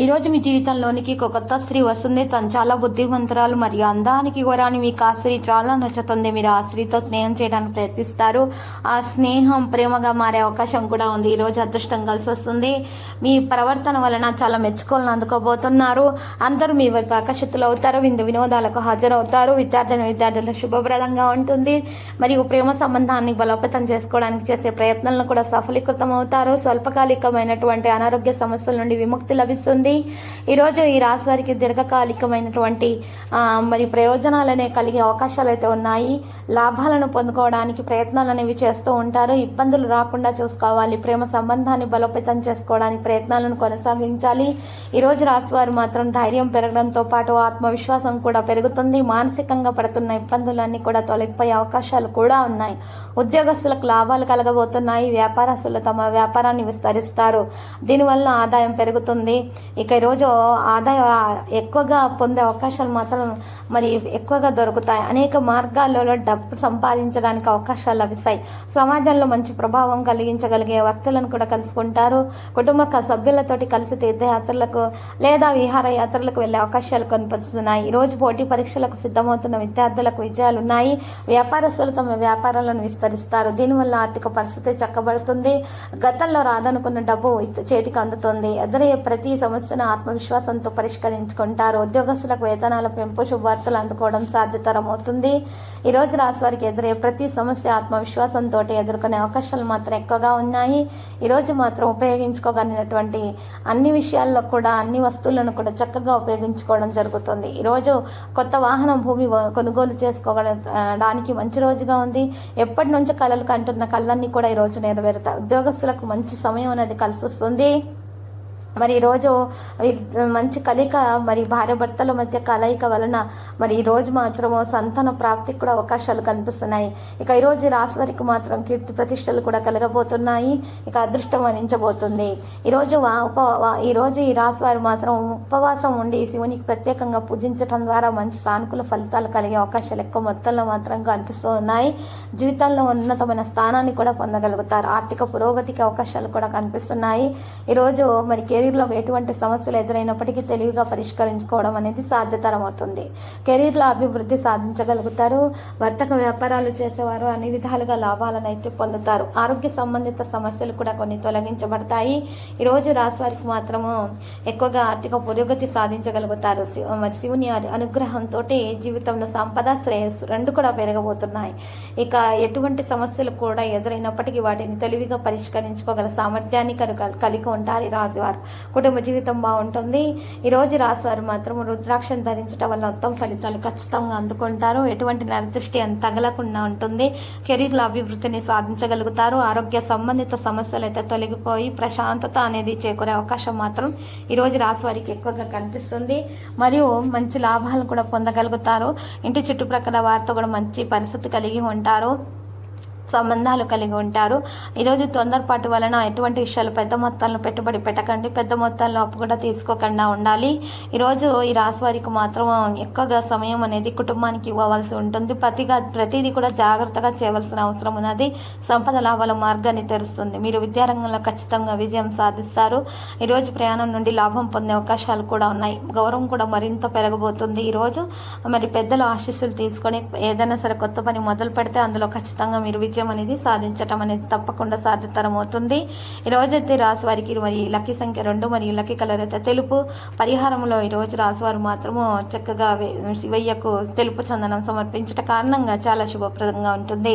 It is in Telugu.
ఈ రోజు మీ జీవితంలోనికి ఒక కొత్త స్త్రీ వస్తుంది. తను చాలా బుద్ధిమంతురాలు మరియు అందానికి కోరాని మీకు ఆ స్త్రీ చాలా నచ్చుతుంది. మీరు ఆ స్త్రీతో స్నేహం చేయడానికి ప్రయత్నిస్తారు. ఆ స్నేహం ప్రేమగా మారే అవకాశం కూడా ఉంది. ఈ రోజు అదృష్టం కలిసి వస్తుంది. మీ ప్రవర్తన వలన చాలా మెచ్చుకోలను అందుకోబోతున్నారు. అందరూ మీ వైపు ఆకర్షితులు అవుతారు. విందు వినోదాలకు హాజరవుతారు. విద్యార్థిని విద్యార్థులకు శుభప్రదంగా ఉంటుంది. మరియు ప్రేమ సంబంధాన్ని బలోపేతం చేసుకోవడానికి చేసే ప్రయత్నాలను కూడా సఫలీకృతం అవుతారు స్వల్పకాలికమైనటువంటి అనారోగ్య సమస్యల నుండి విముక్తి లభిస్తుంది. ఉంది. ఈరోజు ఈ రాశి వారికి దీర్ఘకాలికమైనటువంటి మరి ప్రయోజనాలనే కలిగే అవకాశాలు అయితే ఉన్నాయి. లాభాలను పొందుకోవడానికి ప్రయత్నాలు అనేవి చేస్తూ ఉంటారు. ఇబ్బందులు రాకుండా చూసుకోవాలి. ప్రేమ సంబంధాన్ని బలోపేతం చేసుకోవడానికి ప్రయత్నాలను కొనసాగించాలి. ఈరోజు రాశి వారు మాత్రం ధైర్యం పెరగడంతో పాటు ఆత్మవిశ్వాసం కూడా పెరుగుతుంది. మానసికంగా పడుతున్న ఇబ్బందులన్నీ కూడా తొలగిపోయే అవకాశాలు కూడా ఉన్నాయి. ఉద్యోగస్తులకు లాభాలు కలగబోతున్నాయి. వ్యాపారస్తులు తమ వ్యాపారాన్ని విస్తరిస్తారు. దీనివల్ల ఆదాయం పెరుగుతుంది. ఇక ఈరోజు ఆదాయం ఎక్కువగా పొందే అవకాశాలు మాత్రం మరి ఎక్కువగా దొరుకుతాయి. అనేక మార్గాలలో డబ్బు సంపాదించడానికి అవకాశాలు లభిస్తాయి. సమాజంలో మంచి ప్రభావం కలిగించగలిగే వ్యక్తులను కూడా కలుసుకుంటారు. కుటుంబ సభ్యులతోటి కలిసి తీర్థయాత్రలకు లేదా విహారయాత్రలకు వెళ్ళే వెళ్ళే అవకాశాలు కనిపిస్తున్నాయి ఈ రోజు పోటీ పరీక్షలకు సిద్ధమవుతున్న విద్యార్థులకు విజయాలు ఉన్నాయి వ్యాపారస్తులు తమ వ్యాపారాలను విస్తరిస్తారు. దీనివల్ల ఆర్థిక పరిస్థితి చక్కబడుతుంది. గతంలో రాదనుకున్న డబ్బు చేతికి అందుతుంది. ఎదురయ్యే ప్రతి సమస్యను ఆత్మవిశ్వాసంతో పరిష్కరించుకుంటారు. ఉద్యోగస్తులకు వేతనాల పెంపు శుభవార్తలు అందుకోవడం సాధ్యతరం అవుతుంది ఈ రోజు రాశి వారికి ఎదురే ప్రతి సమస్య ఆత్మవిశ్వాసంతో ఎదుర్కొనే అవకాశాలు మాత్రం ఎక్కువగా ఉన్నాయి. ఈ రోజు మాత్రం ఉపయోగించుకోగలిగినటువంటి అన్ని విషయాల్లో కూడా అన్ని వస్తువులను కూడా చక్కగా ఉపయోగించుకోవడం జరుగుతుంది. ఈ రోజు కొత్త వాహనం భూమి కొనుగోలు చేసుకోవడానికి మంచి రోజుగా ఉంది. ఎప్పటి నుంచో కళలు కంటున్న కళ్ళన్నీ కూడా ఈ రోజు నెరవేరుతాయి. ఉద్యోగస్తులకు మంచి సమయం అనేది కలిసి వస్తుంది మరి ఈరోజు మంచి కలయిక మరి భార్య భర్తల మధ్య కలయిక వలన మరి ఈ రోజు మాత్రము సంతాన ప్రాప్తికి కూడా అవకాశాలు కనిపిస్తున్నాయి. ఇక ఈరోజు రాశి వారికి మాత్రం కీర్తి ప్రతిష్టలు కూడా కలగబోతున్నాయి. ఇక అదృష్టం వరించబోతుంది ఈరోజు ఉప ఈరోజు ఈ రాశి వారు మాత్రం ఉపవాసం ఉండి శివునికి ప్రత్యేకంగా పూజించడం ద్వారా మంచి సానుకూల ఫలితాలు కలిగే అవకాశాలు ఎక్కువ మొత్తంలో మాత్రం కనిపిస్తూ ఉన్నాయి జీవితంలో ఉన్నతమైన స్థానాన్ని కూడా పొందగలుగుతారు. ఆర్థిక పురోగతికి అవకాశాలు కూడా కనిపిస్తున్నాయి. ఈ రోజు మరి కెరీర్లో ఎటువంటి సమస్యలు ఎదురైనప్పటికీ తెలివిగా పరిష్కరించుకోవడం అనేది సాధ్యతరం అవుతుంది కెరీర్లో అభివృద్ధి సాధించగలుగుతారు. వర్తక వ్యాపారాలు చేసేవారు అన్ని విధాలుగా లాభాలను అయితే పొందుతారు. ఆరోగ్య సంబంధిత సమస్యలు కూడా కొన్ని తొలగించబడతాయి. ఈరోజు రోజు రాశి వారికి మాత్రము ఎక్కువగా ఆర్థిక పురోగతి సాధించగలుగుతారు. మరి శివుని అనుగ్రహంతో జీవితంలో సంపద శ్రేయస్సు రెండు కూడా పెరగబోతున్నాయి. ఇక ఎటువంటి సమస్యలు కూడా ఎదురైనప్పటికీ వాటిని తెలివిగా పరిష్కరించుకోగల సామర్థ్యాన్ని కలిగి ఉంటారు ఈ రాశివారు కుటుంబ జీవితం బాగుంటుంది. ఈ రోజు రాశివారు మాత్రం రుద్రాక్షను ధరించడం వల్ల ఉత్తమ ఫలితాలు ఖచ్చితంగా అందుకుంటారు. ఎటువంటి నరదృష్టి అంత తగలకుండా ఉంటుంది. కెరీర్లో అభివృద్ధిని సాధించగలుగుతారు. ఆరోగ్య సంబంధిత సమస్యలు అయితే తొలగిపోయి ప్రశాంతత అనేది చేకూరే అవకాశం మాత్రం ఈ రోజు వారికి ఎక్కువగా కనిపిస్తుంది. మరియు మంచి లాభాలను కూడా పొందగలుగుతారు. ఇంటి చుట్టుప్రక్కల వారితో కూడా మంచి పరిస్థితి కలిగి ఉంటారు. సంబంధాలు కలిగి ఉంటారు. ఈరోజు తొందరపాటు వలన ఎటువంటి విషయాలు పెద్ద మొత్తాలను పెట్టుబడి పెట్టకండి. పెద్ద మొత్తాల్లో అప్పు కూడా తీసుకోకుండా ఉండాలి. ఈరోజు ఈ రాశి వారికి మాత్రం ఎక్కువగా సమయం అనేది కుటుంబానికి ఇవ్వవలసి ఉంటుంది. ప్రతిగా ప్రతిదీ కూడా జాగ్రత్తగా చేయవలసిన అవసరం ఉన్నది. సంపద లాభాల మార్గాన్ని తెరుస్తుంది. మీరు విద్యారంగంలో ఖచ్చితంగా విజయం సాధిస్తారు. ఈరోజు ప్రయాణం నుండి లాభం పొందే అవకాశాలు కూడా ఉన్నాయి. గౌరవం కూడా మరింత పెరగబోతుంది. ఈరోజు మరి పెద్దల ఆశీస్సులు తీసుకొని ఏదైనా సరే కొత్త పని మొదలు పెడితే అందులో ఖచ్చితంగా మీరు విజయం అనేది సాధించటం అనేది తప్పకుండా సాధ్యతరం అవుతుంది ఈ రోజైతే రాశి వారికి మరి లక్కీ సంఖ్య రెండు మరియు లక్కీ కలర్ అయితే తెలుపు. పరిహారంలో ఈ రోజు వారు మాత్రము చక్కగా శివయ్యకు తెలుపు చందనం సమర్పించట కారణంగా చాలా శుభప్రదంగా ఉంటుంది.